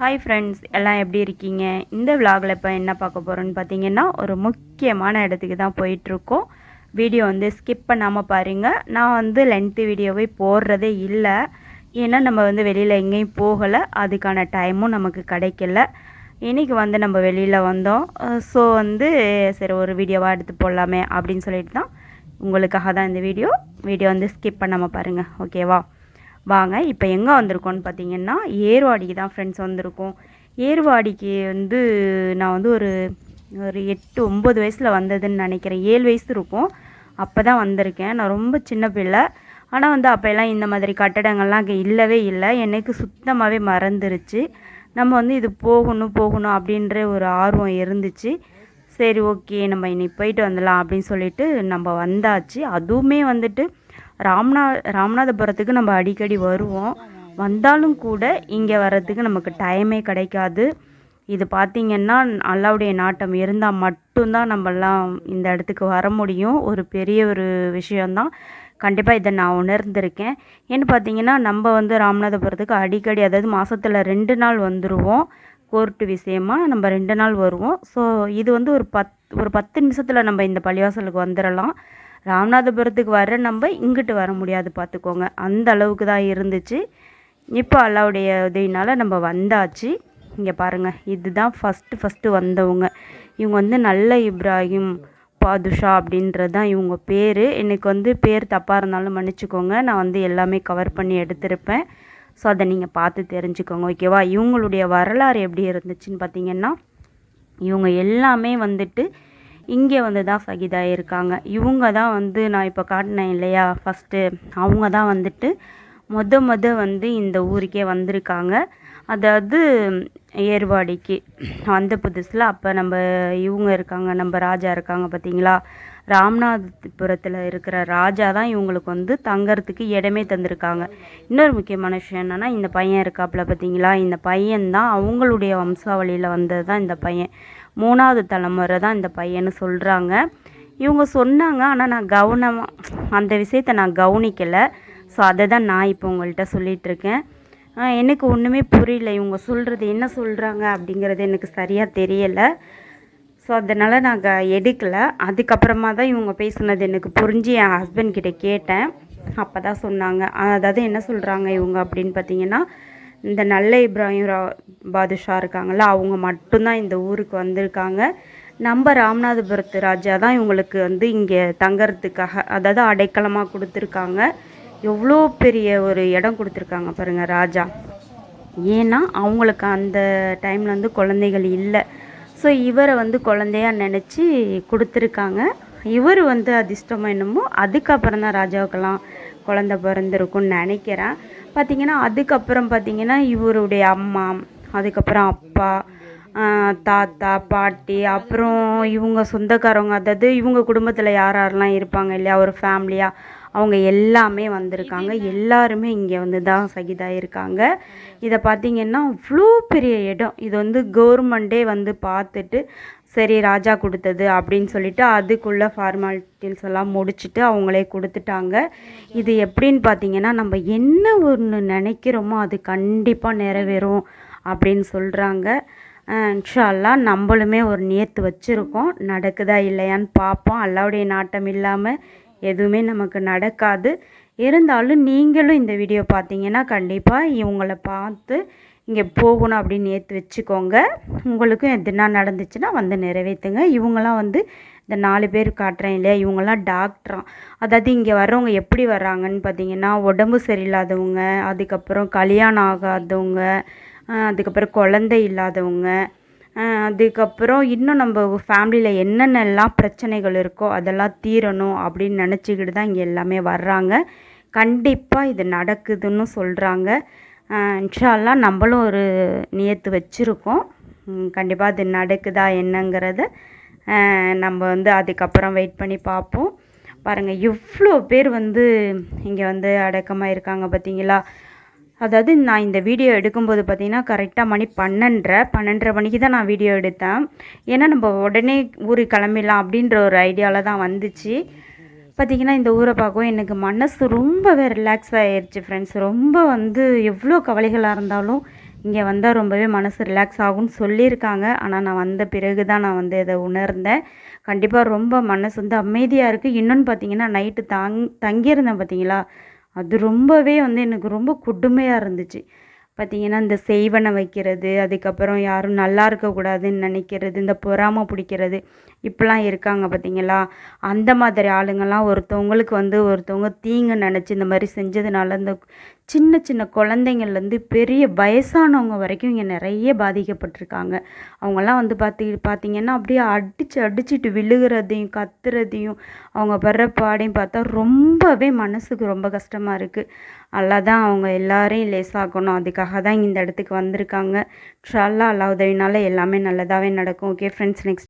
Hi friends எல்லாம் எப்படி இருக்கீங்க? இந்த விலாகில் இப்போ என்ன பார்க்க போகிறோன்னு பார்த்தீங்கன்னா ஒரு முக்கியமான இடத்துக்கு தான் போயிட்டுருக்கோம். வீடியோ வந்து ஸ்கிப் பண்ணாமல் பாருங்கள் நான் வந்து லென்த்து வீடியோவே போடுறதே இல்லை. ஏன்னா நம்ம வந்து வெளியில் எங்கேயும் போகலை. அதுக்கான டைமும் நமக்கு கிடைக்கல. இன்றைக்கி வந்து நம்ம வெளியில் வந்தோம். ஸோ வந்து சரி ஒரு வீடியோவாக எடுத்து போடலாமே அப்படின்னு சொல்லிட்டு தான் உங்களுக்காக தான் இந்த வீடியோ. வீடியோ வந்து ஸ்கிப் பண்ணாமல் பாருங்கள் ஓகேவா வாங்க. இப்போ எங்கே வந்திருக்கோன்னு பார்த்தீங்கன்னா ஏர்வாடிக்கு தான் ஃப்ரெண்ட்ஸ் வந்திருக்கோம். ஏர்வாடிக்கு வந்து நான் வந்து ஒரு ஒரு எட்டு ஒம்பது வயசில் வந்ததுன்னு நினைக்கிறேன். ஏழு வயசு இருக்கும். அப்போ தான் வந்திருக்கேன். நான் ரொம்ப சின்ன பிள்ளை. ஆனால் வந்து அப்போல்லாம் இந்த மாதிரி கட்டடங்கள்லாம் அங்கே இல்லவே இல்லை. எனக்கு சுத்தமாகவே மறந்துருச்சு. நம்ம வந்து இது போகணும் போகணும் அப்படின்ற ஒரு ஆர்வம் இருந்துச்சு. சரி ஓகே. நம்ம இன்னைக்கு போயிட்டு வந்துடலாம் அப்படின்னு சொல்லிட்டு நம்ம வந்தாச்சு. அதுவுமே வந்துட்டு ராமநா ராமநாதபுரத்துக்கு நம்ம அடிக்கடி வருவோம். வந்தாலும் கூட இங்கே வர்றதுக்கு நமக்கு டைமே கிடைக்காது. இது பார்த்திங்கன்னா அல்லாவுடைய நாட்டம் இருந்தால் மட்டும்தான் நம்மெல்லாம் இந்த இடத்துக்கு வர முடியும். ஒரு பெரிய ஒரு விஷயந்தான் கண்டிப்பாக இதை நான் உணர்ந்திருக்கேன். ஏன்னு பார்த்தீங்கன்னா நம்ம வந்து ராமநாதபுரத்துக்கு அடிக்கடி அதாவது மாதத்தில் ரெண்டு நாள் வந்துடுவோம் கோர்ட்டு விஷயமா நம்ம ரெண்டு நாள் வருவோம். ஸோ இது வந்து ஒரு பத் ஒரு பத்து நிமிஷத்தில் நம்ம இந்த பள்ளிவாசலுக்கு வந்துடலாம் ராமநாதபுரத்துக்கு வர நம்ம இங்கிட்டு வர முடியாது பார்த்துக்கோங்க. அந்த அளவுக்கு தான் இருந்துச்சு. இப்போ அல்லாவுடைய உதவினால் நம்ம வந்தாச்சு. இங்கே பாருங்கள் இதுதான் ஃபஸ்ட்டு ஃபஸ்ட்டு வந்தவங்க. இவங்க வந்து நல்ல இப்ராஹிம் பாதுஷா அப்படின்றது தான் இவங்க பேர். எனக்கு வந்து பேர் தப்பாக இருந்தாலும் மன்னிச்சுக்கோங்க. நான் வந்து எல்லாமே கவர் பண்ணி எடுத்திருப்பேன். ஸோ அதை நீங்கள் பார்த்து தெரிஞ்சுக்கோங்க ஓகேவா இவங்களுடைய வரலாறு எப்படி இருந்துச்சுன்னு பார்த்தீங்கன்னா இவங்க எல்லாமே வந்துட்டு இங்கே வந்து தான் சகிதாயிருக்காங்க இவங்க தான் வந்து நான் இப்போ காட்டினேன் இல்லையா? ஃபஸ்ட்டு அவங்க தான் வந்துட்டு மொத மொத வந்து இந்த ஊருக்கே வந்திருக்காங்க. அதாவது ஏர்வாடிக்கு வந்த புதுசில் அப்போ நம்ம இவங்க இருக்காங்க நம்ம ராஜா இருக்காங்க பார்த்தீங்களா ராமநாதபுரத்தில் இருக்கிற ராஜா தான் இவங்களுக்கு வந்து தங்கறதுக்கு இடமே தந்திருக்காங்க. இன்னொரு முக்கியமான விஷயம் என்னென்னா இந்த பையன் இருக்காப்புல பார்த்தீங்களா இந்த பையன்தான் அவங்களுடைய வம்சாவளியில் வந்தது தான் இந்த பையன். மூணாவது தலைமுறை தான் இந்த பையன்னு சொல்கிறாங்க இவங்க சொன்னாங்க ஆனால் நான் கவனமாக அந்த விஷயத்தை நான் கவனிக்கலை. ஸோ அதை தான் நான் இப்போ உங்கள்கிட்ட சொல்லிகிட்ருக்கேன் எனக்கு ஒன்றுமே புரியல. இவங்க சொல்கிறது என்ன சொல்கிறாங்க அப்படிங்கிறது எனக்கு சரியாக தெரியலை. ஸோ அதனால் நான் க எடுக்கலை. அதுக்கப்புறமா தான் இவங்க பேசுனது எனக்கு புரிஞ்சு என் ஹஸ்பண்ட் கிட்டே கேட்டேன். அப்போ தான் சொன்னாங்க. அதாவது என்ன சொல்கிறாங்க இவங்க அப்படின்னு பார்த்தீங்கன்னா இந்த நல்ல இப்ராஹிம் ரா பாதுஷா இருக்காங்கள்ல அவங்க மட்டும்தான் இந்த ஊருக்கு வந்திருக்காங்க. நம்ம ராமநாதபுரத்து ராஜா தான் இவங்களுக்கு வந்து இங்கே தங்கறதுக்காக அதாவது அடைக்கலமாக கொடுத்துருக்காங்க. எவ்வளோ பெரிய ஒரு இடம் கொடுத்துருக்காங்க பாருங்கள் ராஜா. ஏன்னா அவங்களுக்கு அந்த டைமில் வந்து குழந்தைகள் இல்லை. ஸோ இவரை வந்து குழந்தையாக நினச்சி கொடுத்துருக்காங்க. இவர் வந்து அதிர்ஷ்டமாக என்னமோ அதுக்கப்புறம் தான் ராஜாவுக்கெல்லாம் குழந்த பிறந்திருக்கும்னு நினைக்கிறேன். பார்த்திங்கன்னா அதுக்கப்புறம் பார்த்திங்கன்னா இவருடைய அம்மா அதுக்கப்புறம் அப்பா தாத்தா பாட்டி அப்புறம் இவங்க சொந்தக்காரவங்க அதாவது இவங்க குடும்பத்தில் யார் யாரெல்லாம் இருப்பாங்க இல்லையா ஒரு ஃபேமிலியாக அவங்க எல்லாமே வந்திருக்காங்க. எல்லாருமே இங்கே வந்து தான் சகிதாயிருக்காங்க. இதை பார்த்திங்கன்னா அவ்வளோ பெரிய இடம். இது வந்து கவர்மெண்ட்டே வந்து பார்த்துட்டு சரி ராஜா கொடுத்தது அப்படின்னு சொல்லிட்டு அதுக்குள்ளே ஃபார்மாலிட்டிஸ் எல்லாம் முடிச்சுட்டு அவங்களே கொடுத்துட்டாங்க. இது எப்படின்னு பார்த்தீங்கன்னா நம்ம என்ன ஒன்று நினைக்கிறோமோ அது கண்டிப்பாக நிறைவேறும் அப்படின்னு சொல்கிறாங்க இன்ஷால்லா நம்மளுமே ஒரு நேற்று வச்சுருக்கோம். நடக்குதா இல்லையான்னு பார்ப்போம். அல்லாவுடைய நாட்டம் இல்லாமல் எதுவுமே நமக்கு நடக்காது. இருந்தாலும் நீங்களும் இந்த வீடியோ பார்த்தீங்கன்னா கண்டிப்பாக இவங்கள பார்த்து இங்கே போகணும் அப்படின்னு ஏற்று வச்சுக்கோங்க. உங்களுக்கும் எதுனா நடந்துச்சுன்னா வந்து நிறைவேற்றுங்க இவங்களாம் வந்து இந்த நாலு பேர் காட்டுறேன் இல்லையா? இவங்கெல்லாம் டாக்டராம் அதாவது இங்கே வர்றவங்க எப்படி வர்றாங்கன்னு பார்த்தீங்கன்னா உடம்பு சரியில்லாதவங்க அதுக்கப்புறம் கல்யாணம் ஆகாதவங்க அதுக்கப்புறம் குழந்தை இல்லாதவங்க அதுக்கப்புறம் இன்னும் நம்ம ஃபேமிலியில் என்னென்னலாம் பிரச்சனைகள் இருக்கோ அதெல்லாம் தீரணும் அப்படின்னு நினச்சிக்கிட்டு தான் இங்கே எல்லாமே வர்றாங்க. கண்டிப்பாக இது நடக்குதுன்னு சொல்கிறாங்க இன்ஷால்லாம் நம்மளும் ஒரு நியத்து வச்சுருக்கோம். கண்டிப்பாக அது நடக்குதா என்னங்கிறத நம்ம வந்து அதுக்கப்புறம் வெயிட் பண்ணி பார்ப்போம். பாருங்கள் எவ்வளோ பேர் வந்து இங்கே வந்து அடக்கமாக இருக்காங்க பார்த்தீங்களா அதாவது நான் இந்த வீடியோ எடுக்கும்போது பார்த்திங்கன்னா கரெக்டாக மணி பன்னெண்டரை பன்னெண்டரை மணிக்கு தான் நான் வீடியோ எடுத்தேன். ஏன்னா நம்ம உடனே ஊருக்கு கிளம்பிடலாம் அப்படின்ற ஒரு ஐடியாவில் தான் வந்துச்சு. பார்த்திங்கன்னா இந்த ஊரை பார்க்கவும் எனக்கு மனசு ரொம்பவே ரிலாக்ஸ் ஆகிடுச்சு ஃப்ரெண்ட்ஸ் ரொம்ப வந்து எவ்வளோ கவலைகளாக இருந்தாலும் இங்கே வந்தால் ரொம்பவே மனசு ரிலாக்ஸ் ஆகும்னு சொல்லியிருக்காங்க. ஆனால் நான் வந்த பிறகு தான் நான் வந்து இதை உணர்ந்தேன். கண்டிப்பாக ரொம்ப மனசு வந்து அமைதியாக இருக்குது இன்னொன்று பார்த்தீங்கன்னா நைட்டு தங் தங்கியிருந்தேன் பார்த்தீங்களா அது ரொம்பவே வந்து எனக்கு ரொம்ப கொடுமையாக இருந்துச்சு. பார்த்தீங்கன்னா இந்த செய்வனை வைக்கிறது அதுக்கப்புறம் யாரும் நல்லா இருக்கக்கூடாதுன்னு நினைக்கிறது இந்த பொறாமை பிடிக்கிறது இப்படிலாம் இருக்காங்க பார்த்தீங்களா? அந்த மாதிரி ஆளுங்கள்லாம் ஒருத்தவங்களுக்கு வந்து ஒருத்தவங்க தீங்கு நினச்சி இந்த மாதிரி செஞ்சதுனால இந்த சின்ன சின்ன குழந்தைங்கள்லேருந்து பெரிய வயசானவங்க வரைக்கும் இங்கே நிறைய பாதிக்கப்பட்டிருக்காங்க. அவங்கெல்லாம் வந்து பார்த்து பார்த்திங்கன்னா அப்படியே அடித்து அடிச்சுட்டு விழுகிறதையும் கத்துறதையும் அவங்க படுற பாடையும் பார்த்தா ரொம்பவே மனசுக்கு ரொம்ப கஷ்டமாக இருக்குது அல்லா தான் அவங்க எல்லாரையும் லேசாக்கணும். அதுக்காக தான் இந்த இடத்துக்கு வந்திருக்காங்க. ஷல்லா அல்லா உதவினால எல்லாமே நல்லதாகவே நடக்கும். Okay friends next